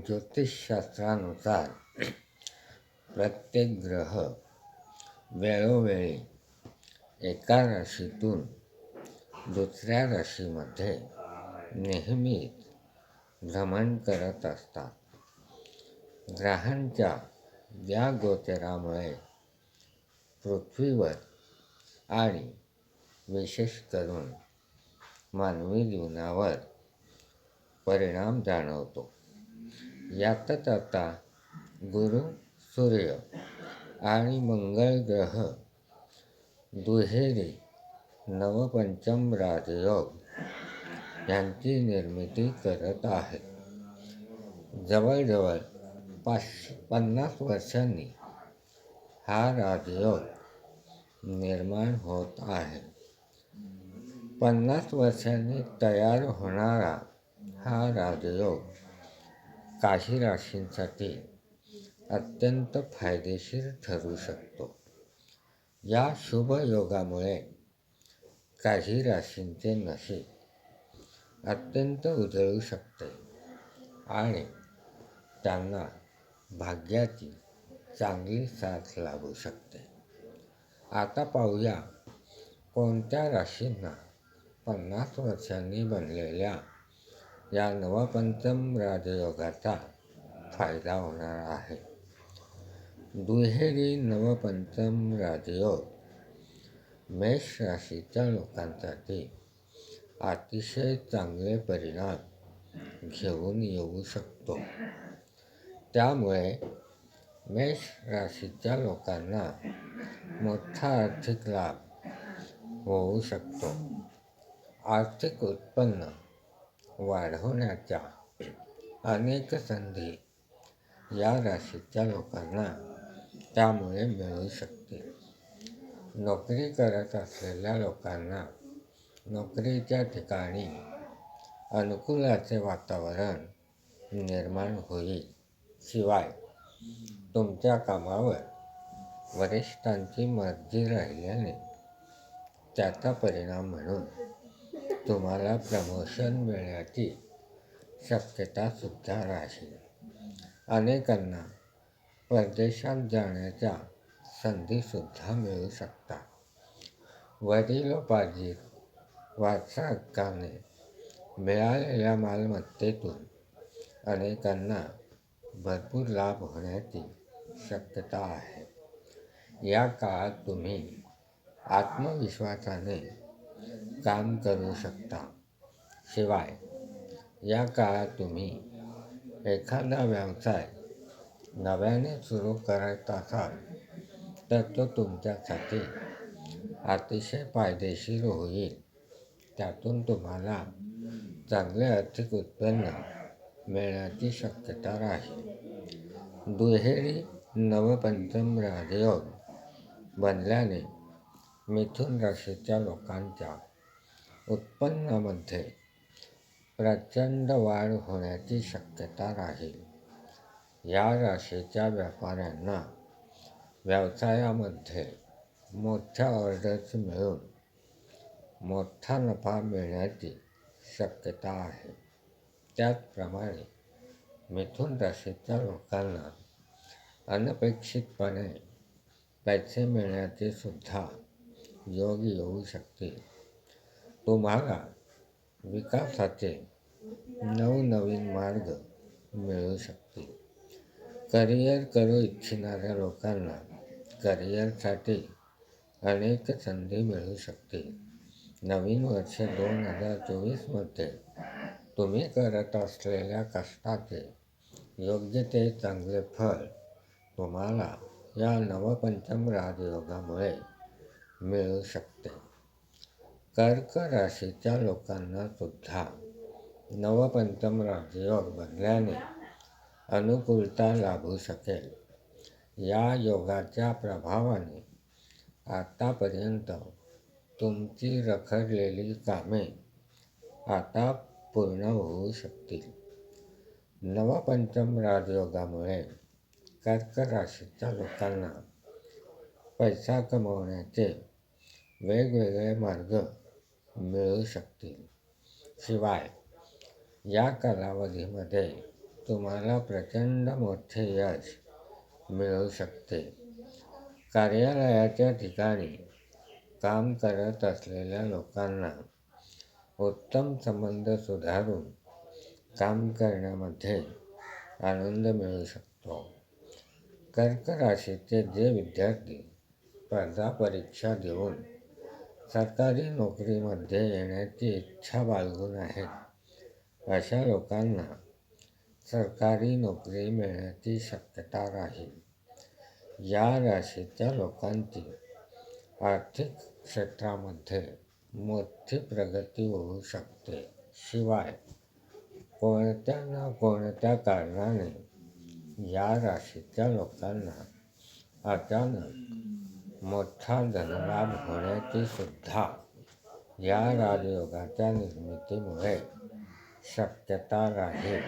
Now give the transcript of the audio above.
ज्योतिषशास्त्रानुसार प्रत्येक ग्रह वेळोवेळी एका राशीतून दुसऱ्या राशीमध्ये नेहमीच भ्रमण करत असतात. ग्रहांच्या या गोचरामुळे पृथ्वीवर आणि विशेष करून मानवी जीवनावर परिणाम जाणवतो. यातच आता गुरु सूर्य आणि मंगळ ग्रह दुहेरी नवपंचम राजयोग यांची निर्मिती करत आहेत जवळजवळ पाचशे पन्नास वर्षांनी हा राजयोग निर्माण होत आहे. पन्नास वर्षांनी तयार होणारा हा राजयोग काही राशींसाठी अत्यंत फायदेशीर ठरू शकतो. या शुभयोगामुळे काही राशींचे नशीब अत्यंत उजळू शकते आणि त्यांना भाग्याची चांगली साथ लाभू शकते. आता पाहूया कोणत्या राशींना पन्नास वर्षांनी बनलेल्या या नवपंचम राजयोगाचा फायदा होणार आहे. दुहेरी नवपंचम राजयोग मेष राशीच्या लोकांसाठी अतिशय चांगले परिणाम घेऊन येऊ शकतो. त्यामुळे मेष राशीच्या लोकांना मोठा आर्थिक लाभ होऊ शकतो. आर्थिक उत्पन्न वाढवण्याच्या अनेक संधी या राशीच्या लोकांना त्यामुळे मिळू शकतील. नोकरी करत असलेल्या लोकांना नोकरीच्या ठिकाणी अनुकूलाचे वातावरण निर्माण होईल. शिवाय तुमच्या कामावर वरिष्ठांची मर्जी राहिल्याने त्याचा परिणाम म्हणून तुम्हाला प्रमोशन मिळण्याची शक्यतासुद्धा राहील. अनेकांना परदेशात जाण्याच्या संधीसुद्धा मिळू शकतात. वडिलोपार्जित वारसा हक्काने मिळालेल्या मालमत्तेतून अनेकांना भरपूर लाभ होण्याची शक्यता आहे. या काळात तुम्ही आत्मविश्वासाने काम करू शकता. शिवाय या काळात तुम्ही एखादा व्यवसाय नव्याने सुरू करत असाल तर तो तुमच्यासाठी अतिशय फायदेशीर होईल. त्यातून तुम्हाला चांगले आर्थिक उत्पन्न मिळण्याची शक्यता राहील. दुहेरी नवपंचम राजयोग बनल्याने मिथुन राशीच्या लोकांच्या उत्पन्नामध्ये प्रचंड वाढ होण्याची शक्यता राहील. या राशीच्या व्यापाऱ्यांना व्यवसायामध्ये मोठ्या ऑर्डर्स मिळून मोठा नफा मिळण्याची शक्यता आहे. त्याचप्रमाणे मिथुन राशीच्या लोकांना अनपेक्षितपणे पैसे मिळण्याचे सुद्धा योग येऊ शकतील. तुम्हाला विकासाचे नवनवीन मार्ग मिळू शकतील. करिअर करू इच्छिणाऱ्या लोकांना करिअरसाठी अनेक संधी मिळू शकतील. नवीन वर्ष दोन हजार चोवीसमध्ये तुम्ही करत असलेल्या कष्टाचे योग्य ते चांगले फळ तुम्हाला या नवपंचम राजयोगामुळे मिळू शकते. कर्क राशीच्या लोकांना सुद्धा नवपंचम राजयोग बनल्याने अनुकूलता लाभू शकेल. या योगाच्या प्रभावाने आतापर्यंत तुमची रखडलेली कामे आता पूर्ण होऊ शकतील. नवपंचम राजयोगामुळे कर्क राशीच्या लोकांना पैसा कमवण्याचे वेगवेगळे मार्ग मिळू शकतील. शिवाय या कालावधीमध्ये तुम्हाला प्रचंड मोठे यश मिळू शकते. कार्यालयाच्या ठिकाणी काम करत असलेल्या लोकांना उत्तम संबंध सुधारून काम करण्यामध्ये आनंद मिळू शकतो. कर्क राशीचे जे विद्यार्थी स्पर्धा परीक्षा देऊन सरकारी नोकरीमध्ये येण्याची इच्छा बाळगून आहेत. अशा लोकांना सरकारी नोकरी मिळण्याची शक्यता राहील या राशीच्या लोकांची आर्थिक क्षेत्रामध्ये मोठी प्रगती होऊ शकते. शिवाय कोणत्या ना कोणत्या कारणाने या राशीच्या लोकांना अचानक मोठा धनलाभ होण्याची सुद्धा या राजयोगाच्या निर्मितीमुळे शक्यता राहील.